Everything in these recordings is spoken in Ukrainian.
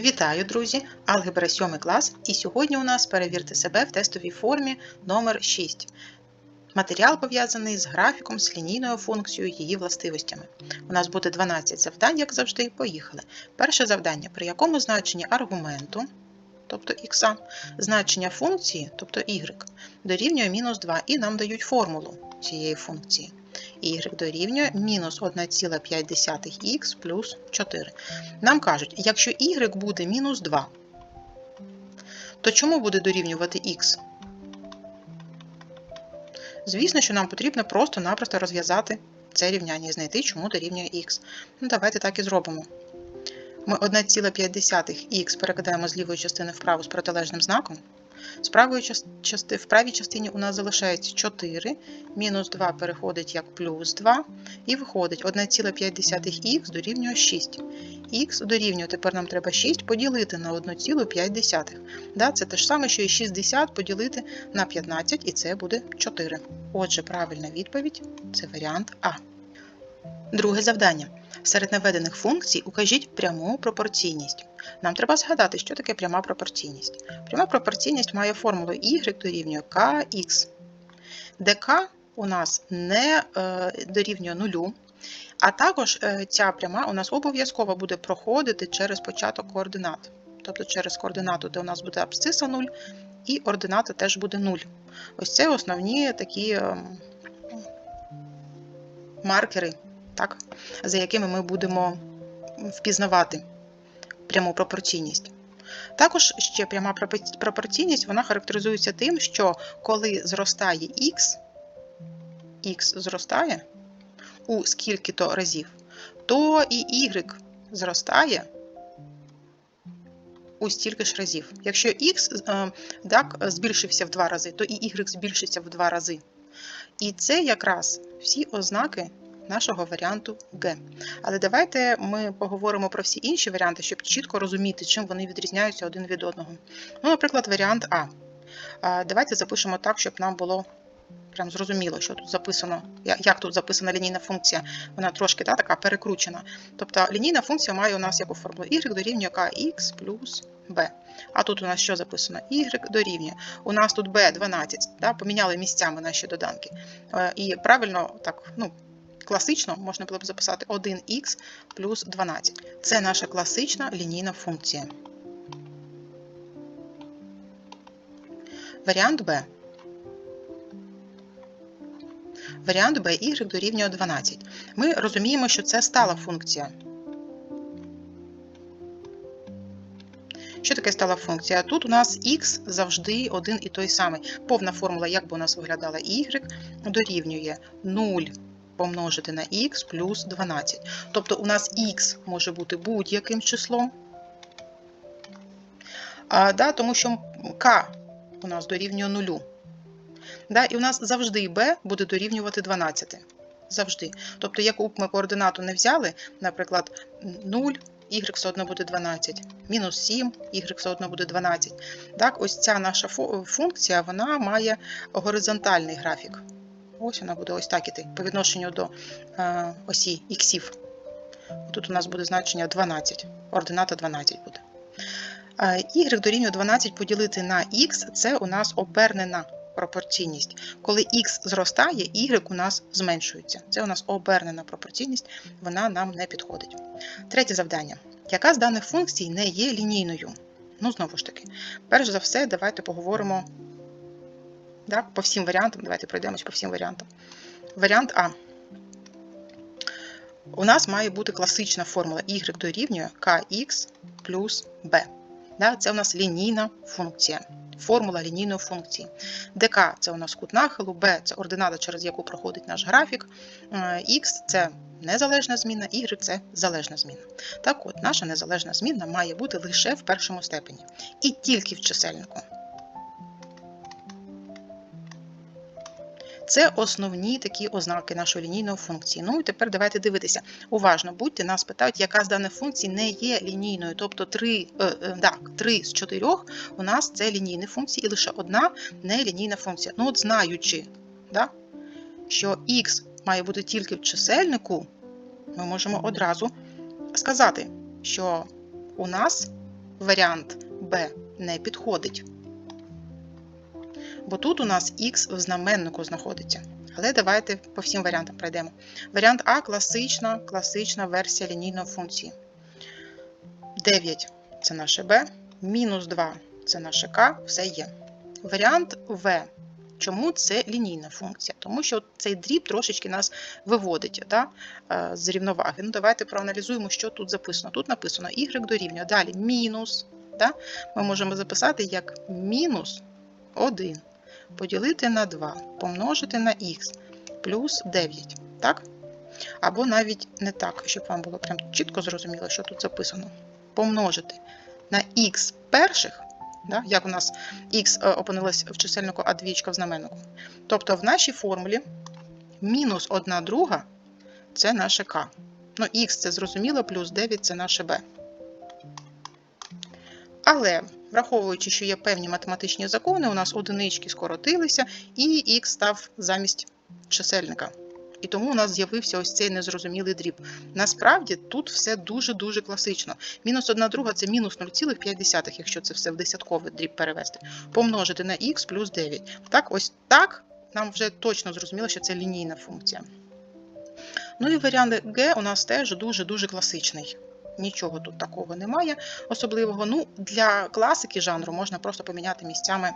Вітаю, друзі! Алгебра 7 клас, і сьогодні у нас перевірте себе в тестовій формі номер 6. Матеріал пов'язаний з графіком, з лінійною функцією, її властивостями. У нас буде 12 завдань, як завжди. Поїхали. Перше завдання, при якому значенні аргументу, тобто х, значення функції, тобто y, дорівнює мінус 2, і нам дають формулу цієї функції. Y дорівнює мінус 1,5х плюс 4. Нам кажуть, якщо y буде мінус 2, то чому буде дорівнювати х? Звісно, що нам потрібно просто-напросто розв'язати це рівняння і знайти, чому дорівнює х. Ну, давайте так і зробимо. Ми 1,5х перекидаємо з лівої частини вправо з протилежним знаком. В правій частині у нас залишається 4, мінус 2 переходить як плюс 2, і виходить 1,5х дорівнює 6. Х дорівнює, тепер нам треба 6 поділити на 1,5. Да, Це те ж саме, що і 60 поділити на 15, і це буде 4. Отже, правильна відповідь це варіант А. Друге завдання. Серед наведених функцій укажіть пряму пропорційність. Нам треба згадати, що таке пряма пропорційність. Пряма пропорційність має формулу y дорівнює kx, де k у нас не е, дорівнює нулю, а також е, ця пряма у нас обов'язково буде проходити через початок координат. Тобто через координату, де у нас буде абсциса 0, і ордината теж буде 0. Ось це основні такі е, маркери так, за якими ми будемо впізнавати пряму пропорційність. Також ще пряма пропорційність вона характеризується тим, що коли зростає х, х зростає у скільки-то разів, то і y зростає у стільки ж разів. Якщо х е, так, збільшився в два рази, то і y збільшиться в два рази. І це якраз всі ознаки нашого варіанту Г. Але давайте ми поговоримо про всі інші варіанти, щоб чітко розуміти, чим вони відрізняються один від одного. Ну, Наприклад, варіант А. Давайте запишемо так, щоб нам було прям зрозуміло, що тут записано, як тут записана лінійна функція. Вона трошки та, така перекручена. Тобто лінійна функція має у нас яку формулу y дорівнює kx плюс b. А тут у нас що записано? y дорівнює. У нас тут b 12, да, поміняли місцями наші доданки. Е, і правильно так, ну, класично можна було б записати 1х плюс 12. Це наша класична лінійна функція. Варіант Б. Варіант b y дорівнює 12. Ми розуміємо, що це стала функція. Що таке стала функція? Тут у нас х завжди один і той самий. Повна формула, як би у нас виглядала y, дорівнює 0 помножити на х плюс 12. Тобто у нас х може бути будь-яким числом, а, да, тому що k у нас дорівнює 0. Да, І у нас завжди b буде дорівнювати 12. Завжди. Тобто, яку б ми координату не взяли, наприклад, 0, y все одно буде 12, мінус 7, y все одно буде 12. Так, Ось ця наша функція вона має горизонтальний графік. Ось вона буде ось так іти по відношенню до е, осі іксів. Тут у нас буде значення 12, ордината 12 буде. Е, y дорівнює 12 поділити на х це у нас обернена пропорційність. Коли х зростає, y у нас зменшується. Це у нас обернена пропорційність, вона нам не підходить. Третє завдання. Яка з даних функцій не є лінійною? Ну, знову ж таки, перш за все, давайте поговоримо так, по всім варіантам. Давайте пройдемось по всім варіантам. Варіант А. У нас має бути класична формула y дорівнює kx плюс b. Це у нас лінійна функція. Формула лінійної функції. ДК це у нас кут нахилу, b це ордината, через яку проходить наш графік, x це незалежна зміна, y це залежна зміна. Так от, наша незалежна зміна має бути лише в першому степені. І тільки в чисельнику. Це основні такі ознаки нашої лінійної функції. Ну і тепер давайте дивитися. Уважно будьте, нас питають, яка з даних функцій не є лінійною. Тобто 3, е, е, так, 3 з 4 у нас це лінійні функції, і лише одна нелінійна функція. Ну, от знаючи, да, що х має бути тільки в чисельнику, ми можемо одразу сказати, що у нас варіант Б не підходить. Бо тут у нас х в знаменнику знаходиться. Але давайте по всім варіантам пройдемо. Варіант А класична, класична версія лінійної функції. 9 це наше b, мінус 2 це наше k, все є. Варіант В. Чому це лінійна функція? Тому що цей дріб трошечки нас виводить да, е, з рівноваги. Ну, Давайте проаналізуємо, що тут записано. Тут написано y дорівнює. Далі мінус. Да? Ми можемо записати як мінус 1 поділити на 2, помножити на х плюс 9. Так? Або навіть не так, щоб вам було прям чітко зрозуміло, що тут записано. Помножити на х перших, да, як у нас х опинилось в чисельнику, а двічка в знаменнику. Тобто в нашій формулі мінус 1 друга це наше k. Ну, х це зрозуміло, плюс 9 це наше b. Але, враховуючи, що є певні математичні закони, у нас одинички скоротилися, і х став замість чисельника. І тому у нас з'явився ось цей незрозумілий дріб. Насправді тут все дуже-дуже класично. Мінус 1 друга це мінус 0,5, якщо це все в десятковий дріб перевести. Помножити на х плюс 9. Так, ось так нам вже точно зрозуміло, що це лінійна функція. Ну і варіант Г у нас теж дуже-дуже класичний. Нічого тут такого немає особливого. Ну, Для класики жанру можна просто поміняти місцями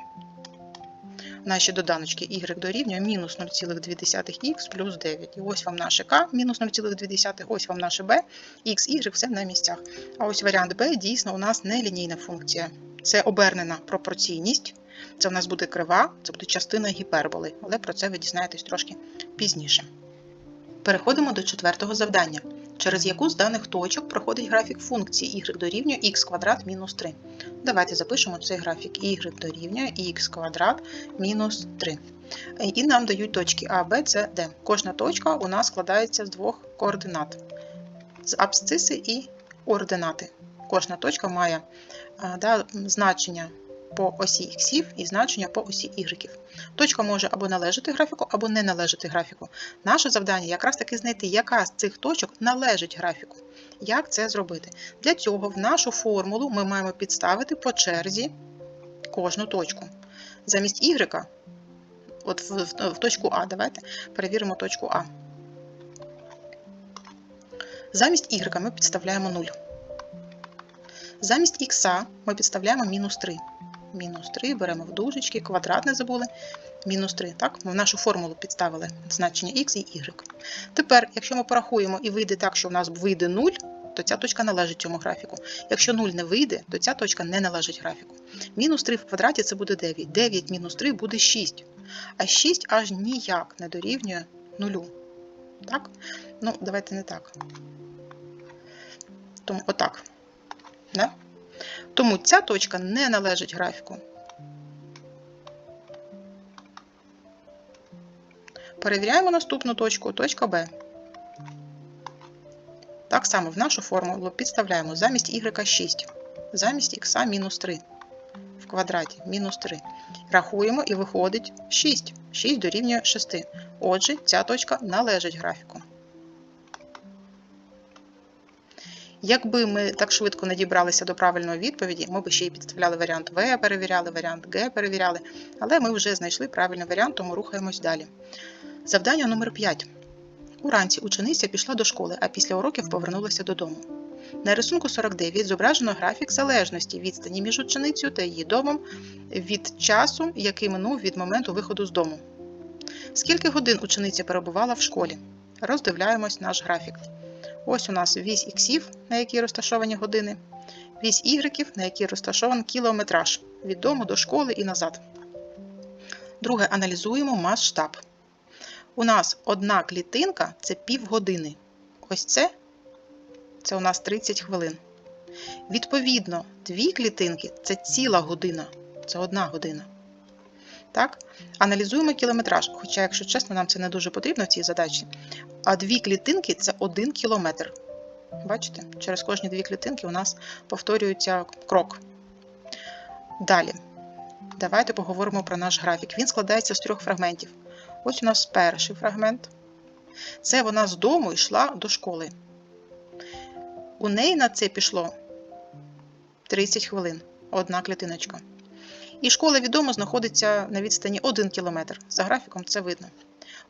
наші доданочки y дорівнює мінус 0,2х плюс 9. І ось вам наше k, мінус 0,2, ось вам наше b, x, y, все на місцях. А ось варіант b дійсно у нас не лінійна функція. Це обернена пропорційність. Це у нас буде крива, це буде частина гіперболи, але про це ви дізнаєтесь трошки пізніше. Переходимо до четвертого завдання, через яку з даних точок проходить графік функції y дорівнює х квадрат мінус 3. Давайте запишемо цей графік y дорівнює х квадрат мінус 3. І нам дають точки А, Б, С, Д. Кожна точка у нас складається з двох координат: з абсциси і ординати. Кожна точка має да, значення по осі х і значення по осі y. Точка може або належати графіку, або не належати графіку. Наше завдання якраз таки знайти, яка з цих точок належить графіку. Як це зробити? Для цього в нашу формулу ми маємо підставити по черзі кожну точку. Замість y, от в, в, в точку А, давайте перевіримо точку А. Замість y ми підставляємо 0. Замість х ми підставляємо мінус 3 мінус 3, беремо в дужечки, квадрат не забули, мінус 3. Так, Ми в нашу формулу підставили значення х і y. Тепер, якщо ми порахуємо і вийде так, що в нас вийде 0, то ця точка належить цьому графіку. Якщо 0 не вийде, то ця точка не належить графіку. Мінус 3 в квадраті це буде 9. 9 мінус 3 буде 6. А 6 аж ніяк не дорівнює 0. Так? Ну, давайте не так. Тому отак. Да? Тому ця точка не належить графіку. Перевіряємо наступну точку, точка Б. Так само в нашу формулу підставляємо замість y 6, замість х мінус 3 в квадраті мінус 3. Рахуємо і виходить 6. 6 дорівнює 6. Отже, ця точка належить графіку. Якби ми так швидко не дібралися до правильної відповіді, ми б ще й підставляли варіант В, перевіряли, варіант Г перевіряли, але ми вже знайшли правильний варіант, тому рухаємось далі. Завдання номер 5. Уранці учениця пішла до школи, а після уроків повернулася додому. На рисунку 49 зображено графік залежності відстані між ученицею та її домом від часу, який минув від моменту виходу з дому. Скільки годин учениця перебувала в школі? Роздивляємось наш графік. Ось у нас вісь іксів, на якій розташовані години, вісь ігреків, на якій розташований кілометраж від дому до школи і назад. Друге, аналізуємо масштаб. У нас одна клітинка це півгодини. Ось це це у нас 30 хвилин. Відповідно, дві клітинки це ціла година, це одна година. Так? Аналізуємо кілометраж, хоча, якщо чесно, нам це не дуже потрібно в цій задачі. А дві клітинки це один кілометр. Бачите? Через кожні дві клітинки у нас повторюється крок. Далі, давайте поговоримо про наш графік. Він складається з трьох фрагментів. Ось у нас перший фрагмент. Це вона з дому йшла до школи. У неї на це пішло 30 хвилин. Одна клітиночка. І школа відомо знаходиться на відстані 1 км. За графіком це видно.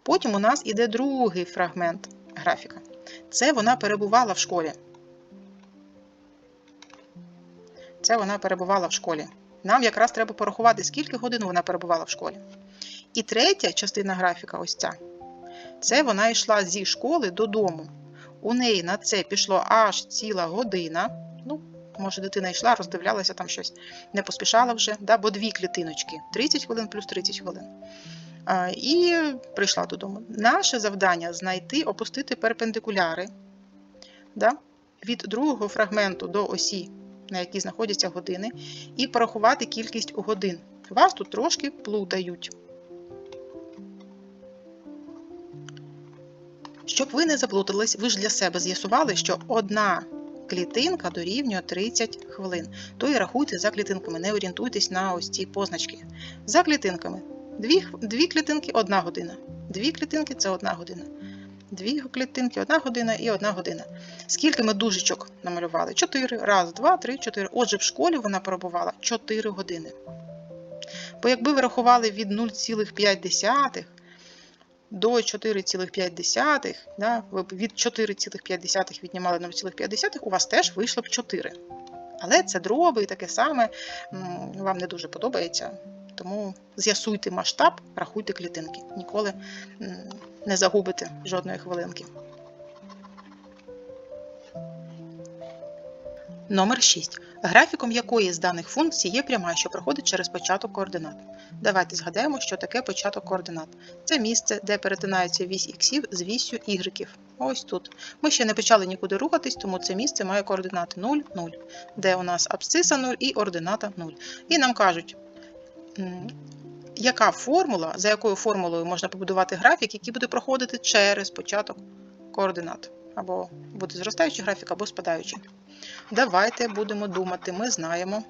Потім у нас іде другий фрагмент графіка. Це вона перебувала в школі. Це вона перебувала в школі. Нам якраз треба порахувати, скільки годин вона перебувала в школі. І третя частина графіка, ось ця, це вона йшла зі школи додому. У неї на це пішло аж ціла година. Ну, може, дитина йшла, роздивлялася там щось, не поспішала вже, да, бо дві клітиночки 30 хвилин плюс 30 хвилин. А, і прийшла додому. Наше завдання знайти, опустити перпендикуляри да, від другого фрагменту до осі, на якій знаходяться години, і порахувати кількість годин. Вас тут трошки плутають. Щоб ви не заплутались, ви ж для себе з'ясували, що одна клітинка дорівнює 30 хвилин. То і рахуйте за клітинками, не орієнтуйтесь на ось ці позначки. За клітинками. Дві, дві клітинки одна година. Дві клітинки це одна година. Дві клітинки одна година і одна година. Скільки ми дужечок намалювали? Чотири. Раз, два, три, чотири. Отже, в школі вона перебувала 4 години. Бо якби ви рахували від 0,5 до 4,5, да, ви від 4,5 віднімали 0,5, у вас теж вийшло б 4. Але це дроби і таке саме вам не дуже подобається. Тому з'ясуйте масштаб, рахуйте клітинки. Ніколи не загубите жодної хвилинки. Номер 6. Графіком якої з даних функцій є пряма, що проходить через початок координат. Давайте згадаємо, що таке початок координат. Це місце, де перетинається вісь іксів з вісю ігреків. Ось тут. Ми ще не почали нікуди рухатись, тому це місце має координати 0, 0, де у нас абсциса 0 і ордината 0. І нам кажуть, яка формула, за якою формулою можна побудувати графік, який буде проходити через початок координат. Або буде зростаючий графік, або спадаючий. Давайте будемо думати. Ми знаємо,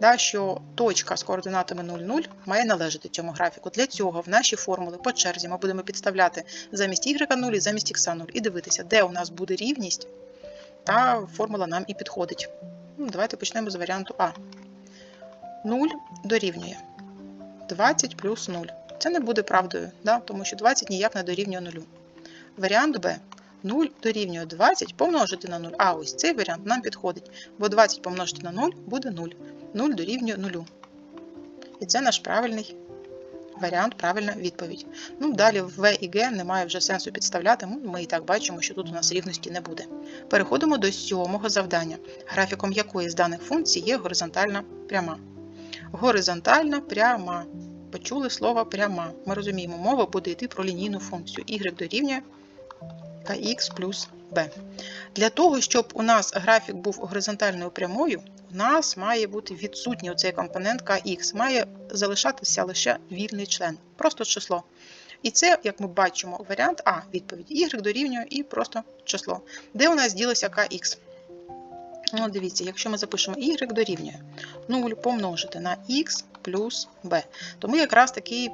да, що точка з координатами 0, 0 має належати цьому графіку. Для цього в наші формули по черзі ми будемо підставляти замість y 0 і замість x 0 і дивитися, де у нас буде рівність, та формула нам і підходить. Ну, давайте почнемо з варіанту А. 0 дорівнює 20 плюс 0. Це не буде правдою, да, тому що 20 ніяк не дорівнює 0. Варіант Б. 0 дорівнює 20 помножити на 0. А ось цей варіант нам підходить, бо 20 помножити на 0 буде 0. 0 дорівнює 0. І це наш правильний варіант, правильна відповідь. Ну, далі в і Г немає вже сенсу підставляти, ну, ми і так бачимо, що тут у нас рівності не буде. Переходимо до сьомого завдання, графіком якої з даних функцій є горизонтальна пряма. Горизонтальна пряма. Почули слово пряма. Ми розуміємо, мова буде йти про лінійну функцію. Y дорівнює kx плюс b. Для того, щоб у нас графік був горизонтальною прямою, у нас має бути відсутній оцей компонент kx, має залишатися лише вільний член, просто число. І це, як ми бачимо, варіант А, відповідь. Y дорівнює і просто число. Де у нас ділося kx? Ну, дивіться, якщо ми запишемо y дорівнює 0 помножити на x плюс b, то ми якраз таки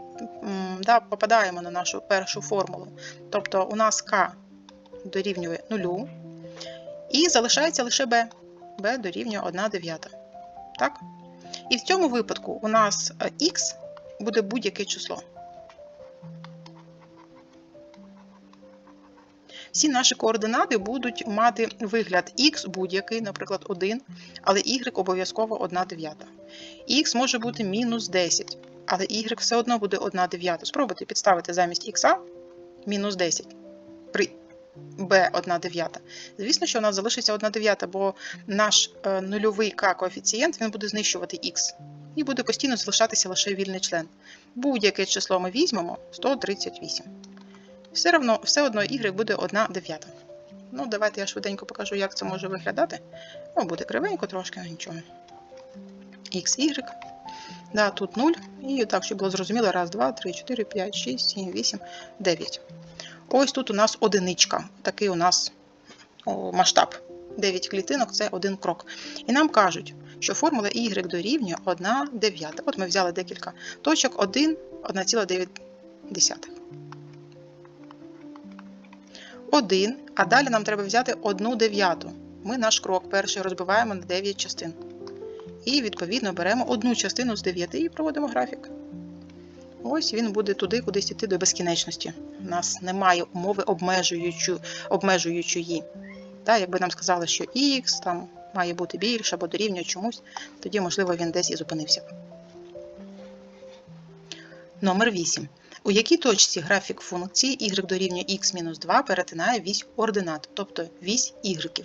да, попадаємо на нашу першу формулу. Тобто у нас k дорівнює 0, і залишається лише b. b дорівнює 1 дев'ята. Так? І в цьому випадку у нас е, x буде будь-яке число. Всі наші координати будуть мати вигляд x будь-який, наприклад, 1, але y обов'язково 1 дев'ята. x може бути мінус 10, але y все одно буде 1 дев'ята. Спробуйте підставити замість x мінус 10 при b 1 дев'ята. Звісно, що у нас залишиться 1 дев'ята, бо наш е, нульовий k коефіцієнт він буде знищувати x. І буде постійно залишатися лише вільний член. Будь-яке число ми візьмемо 138 все одно, все одно y буде 1 дев'ята. Ну, давайте я швиденько покажу, як це може виглядати. Ну, буде кривенько трошки, ну нічого. X, Y. Да, тут 0. І так, щоб було зрозуміло, 1, 2, 3, 4, 5, 6, 7, 8, 9. Ось тут у нас одиничка. Такий у нас масштаб. 9 клітинок це один крок. І нам кажуть, що формула y дорівнює 1 дев'ята. От ми взяли декілька точок, 1, 1,9. 1, а далі нам треба взяти 1 дев'яту. ми наш крок перший розбиваємо на 9 частин. І, відповідно, беремо одну частину з 9 і проводимо графік. Ось він буде туди, кудись йти до безкінечності. У нас немає умови обмежуючої. обмежуючої. Так, якби нам сказали, що х там має бути більше або дорівнює чомусь, тоді, можливо, він десь і зупинився. Номер 8. У якій точці графік функції y дорівнює x-2 перетинає вісь ординат, тобто вісь y.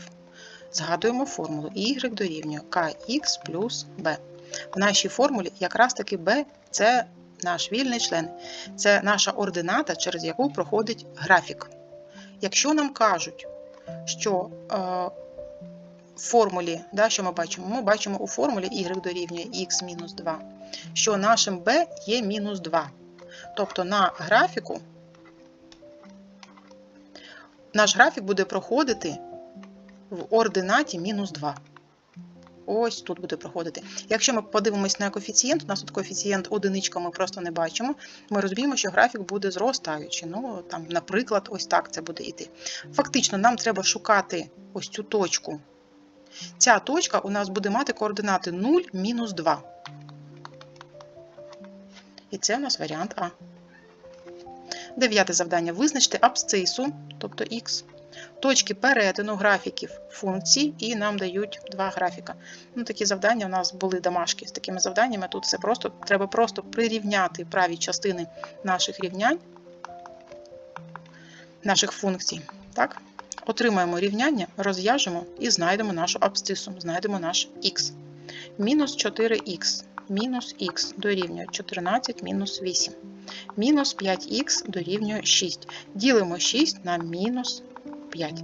Згадуємо формулу y дорівнює kx плюс b. В нашій формулі якраз таки b це наш вільний член, це наша ордината, через яку проходить графік. Якщо нам кажуть, що е, в формулі, да, що ми бачимо? Ми бачимо у формулі y дорівнює x-2, що нашим b є мінус 2. Тобто на графіку наш графік буде проходити в ординаті мінус 2. Ось тут буде проходити. Якщо ми подивимось на коефіцієнт, у нас тут коефіцієнт одиничка ми просто не бачимо, ми розуміємо, що графік буде зростаючий. Ну, там, наприклад, ось так це буде йти. Фактично, нам треба шукати ось цю точку. Ця точка у нас буде мати координати 0, мінус 2. І це у нас варіант А. Дев'яте завдання. Визначте абсцису, тобто х, точки перетину графіків функцій, і нам дають два графіка. Ну, Такі завдання у нас були домашки. З такими завданнями тут все просто треба просто прирівняти праві частини наших рівнянь, наших функцій. Так? Отримаємо рівняння, розв'яжемо і знайдемо нашу абсцису, знайдемо наш х. Мінус 4х мінус х дорівнює 14 мінус 8. Мінус 5х дорівнює 6. Ділимо 6 на мінус 5.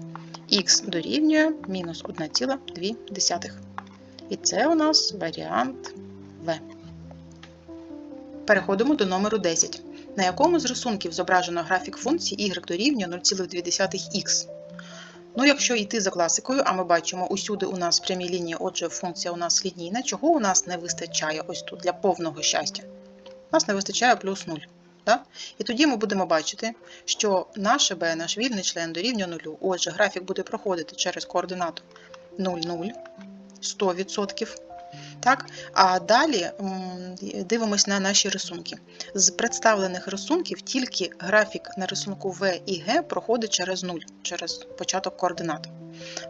Х дорівнює мінус 1,2. І це у нас варіант В. Переходимо до номеру 10, на якому з рисунків зображено графік функції y дорівнює 0,2х. Ну, якщо йти за класикою, а ми бачимо, усюди у нас прямі лінії, отже, функція у нас лінійна, чого у нас не вистачає ось тут для повного щастя? У нас не вистачає плюс 0. Так? І тоді ми будемо бачити, що наше b, наш вільний член дорівнює 0. Отже, графік буде проходити через координату 0, 0, 100%. Так? А далі дивимось на наші рисунки. З представлених рисунків тільки графік на рисунку В і Г проходить через 0, через початок координат.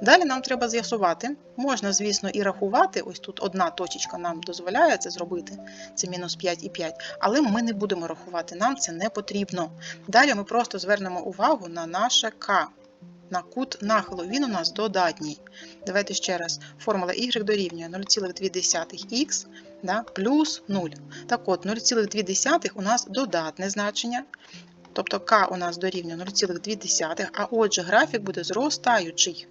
Далі нам треба з'ясувати, можна, звісно, і рахувати, ось тут одна точечка нам дозволяє це зробити, це мінус 5 і 5, але ми не будемо рахувати, нам це не потрібно. Далі ми просто звернемо увагу на наше К на кут нахилу. Він у нас додатній. Давайте ще раз. Формула y дорівнює 0,2х да, плюс 0. Так от, 0,2 у нас додатне значення. Тобто k у нас дорівнює 0,2, а отже, графік буде зростаючий.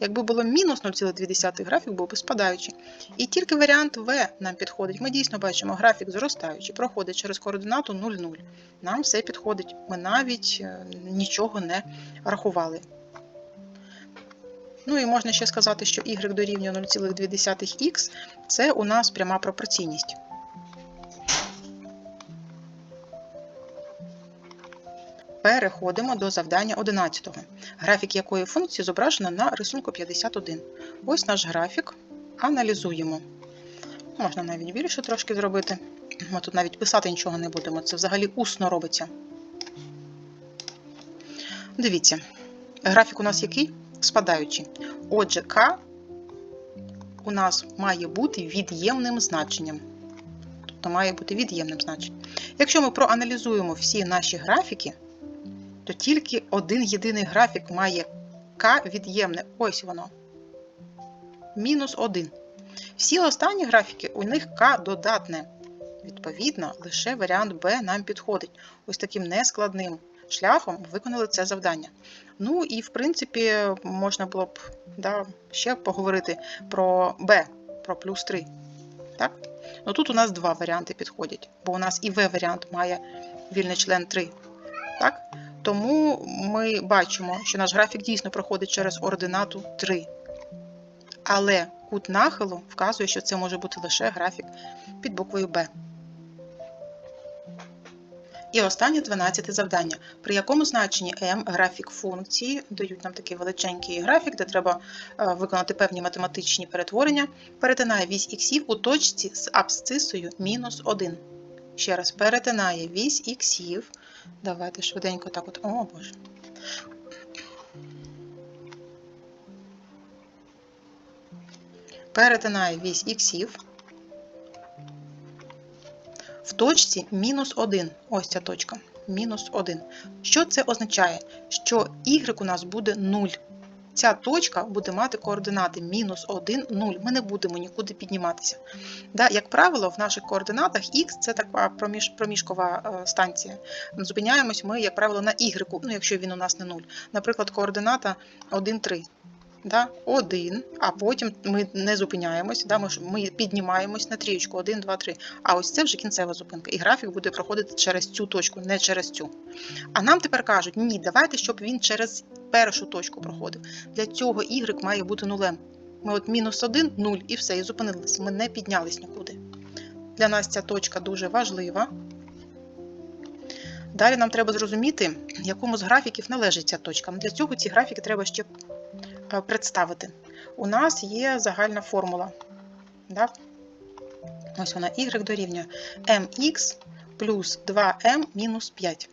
Якби було мінус 0,2 графік був би спадаючий. І тільки варіант В нам підходить. Ми дійсно бачимо графік зростаючий, проходить через координату 0,0. Нам все підходить. Ми навіть е, нічого не рахували. Ну і можна ще сказати, що y дорівнює 0,2х це у нас пряма пропорційність. Переходимо до завдання 11, графік якої функції зображено на рисунку 51. Ось наш графік. Аналізуємо. Можна навіть більше трошки зробити. Ми тут навіть писати нічого не будемо, це взагалі усно робиться. Дивіться, графік у нас який? Спадаючий. Отже, К у нас має бути від'ємним значенням. Тобто має бути від'ємним значенням. Якщо ми проаналізуємо всі наші графіки, то тільки один єдиний графік має К від'ємне. Ось воно. Мінус 1. Всі останні графіки, у них К додатне. Відповідно, лише варіант Б нам підходить. Ось таким нескладним шляхом виконали це завдання. Ну і, в принципі, можна було б да, ще поговорити про Б, про плюс 3. Так? Ну Тут у нас два варіанти підходять, бо у нас і В-варіант має вільний член 3. Так? Тому ми бачимо, що наш графік дійсно проходить через ординату 3. Але кут нахилу вказує, що це може бути лише графік під буквою Б. І останнє 12 завдання, при якому значенні m графік функції, дають нам такий величенький графік, де треба е, виконати певні математичні перетворення, перетинає вісь іксів у точці з абсцисою мінус 1. Ще раз, перетинає вісь іксів. Давайте швиденько так от. О, Боже. Перетинаю вісь іксів в точці мінус 1. Ось ця точка. Мінус 1. Що це означає? Що у нас буде 0. Ця точка буде мати координати мінус 1, 0. Ми не будемо нікуди підніматися. Да, Як правило, в наших координатах Х це така проміж, проміжкова е, станція. Зупиняємось ми, як правило, на y, ну, якщо він у нас не 0. Наприклад, координата 1, 3 да, 1, а потім ми не зупиняємось, да, ми, піднімаємось на трієчку 1, 2, 3. А ось це вже кінцева зупинка. І графік буде проходити через цю точку, не через цю. А нам тепер кажуть, ні, давайте, щоб він через першу точку проходив. Для цього y має бути нулем. Ми от мінус 1, 0 і все, і зупинилися. Ми не піднялись нікуди. Для нас ця точка дуже важлива. Далі нам треба зрозуміти, якому з графіків належить ця точка. Для цього ці графіки треба ще представити. У нас є загальна формула. Да? Ось вона y дорівнює mx плюс 2m мінус 5.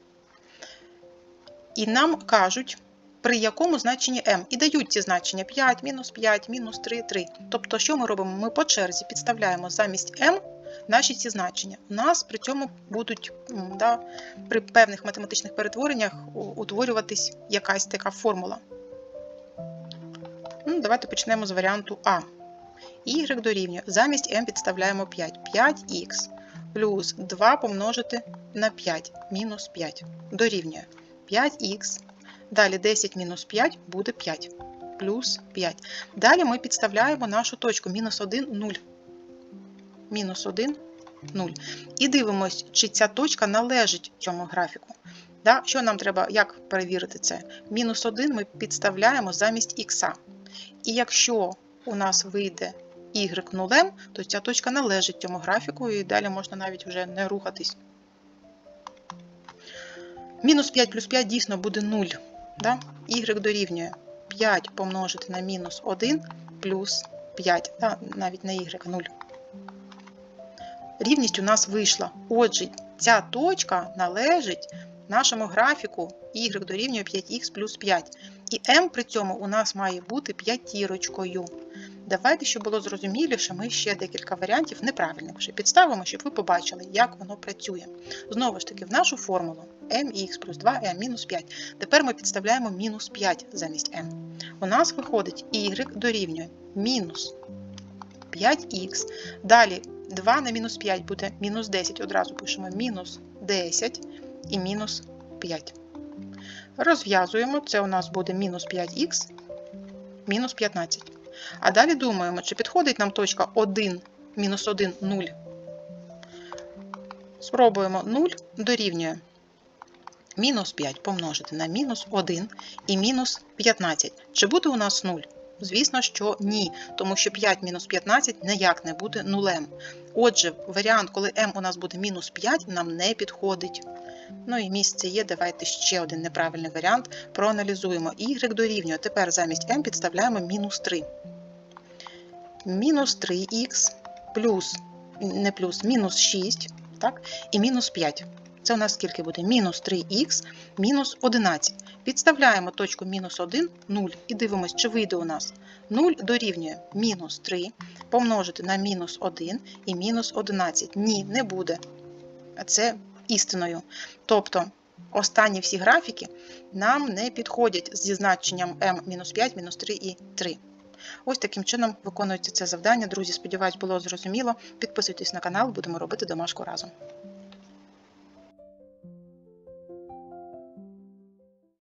І нам кажуть, при якому значенні m. І дають ці значення 5, мінус 5, мінус 3, 3. Тобто, що ми робимо? Ми по черзі підставляємо замість m наші ці значення. У нас при цьому будуть да, при певних математичних перетвореннях утворюватись якась така формула. Ну, давайте почнемо з варіанту А. Y дорівнює. Замість m підставляємо 5. 5х плюс 2 помножити на 5 мінус 5 дорівнює 5х. Далі 10 мінус 5 буде 5 плюс 5. Далі ми підставляємо нашу точку мінус 1, 0. Мінус 1, 0. І дивимось, чи ця точка належить цьому графіку. Да? Що нам треба, як перевірити це? Мінус 1 ми підставляємо замість х. І якщо у нас вийде y нулем, то ця точка належить цьому графіку, і далі можна навіть вже не рухатись. Мінус 5 плюс 5 дійсно буде 0. Да? Y дорівнює 5 помножити на мінус 1 плюс 5, да? навіть на y 0. Рівність у нас вийшла. Отже, ця точка належить нашому графіку y дорівнює 5х плюс 5. І m при цьому у нас має бути п'ятірочкою. Давайте, щоб було зрозуміліше, ми ще декілька варіантів неправильних вже підставимо, щоб ви побачили, як воно працює. Знову ж таки, в нашу формулу mx плюс 2m мінус 5. Тепер ми підставляємо мінус 5 замість m. У нас виходить y дорівнює мінус 5х. Далі 2 на мінус 5 буде мінус 10. Одразу пишемо мінус 10 і мінус 5. Розв'язуємо, це у нас буде мінус 5х, мінус 15. А далі думаємо, чи підходить нам точка 1, мінус 1, 0. Спробуємо 0 дорівнює мінус 5 помножити на мінус 1 і мінус 15. Чи буде у нас 0? Звісно, що ні, тому що 5 мінус 15 ніяк не буде нулем. Отже, варіант, коли m у нас буде мінус 5, нам не підходить. Ну і місце є, давайте ще один неправильний варіант. Проаналізуємо. Y дорівнює. Тепер замість m підставляємо мінус 3. Мінус 3х плюс, не плюс, мінус 6, так? І мінус 5. Це у нас скільки буде? Мінус 3х, мінус 11. Підставляємо точку мінус 1, 0 і дивимося, чи вийде у нас 0 дорівнює мінус 3 помножити на мінус 1 і мінус 11. Ні, не буде. Це істиною. Тобто останні всі графіки нам не підходять зі значенням m-5, мінус 3 і 3. Ось таким чином виконується це завдання. Друзі, сподіваюсь, було зрозуміло. Підписуйтесь на канал, будемо робити домашку разом.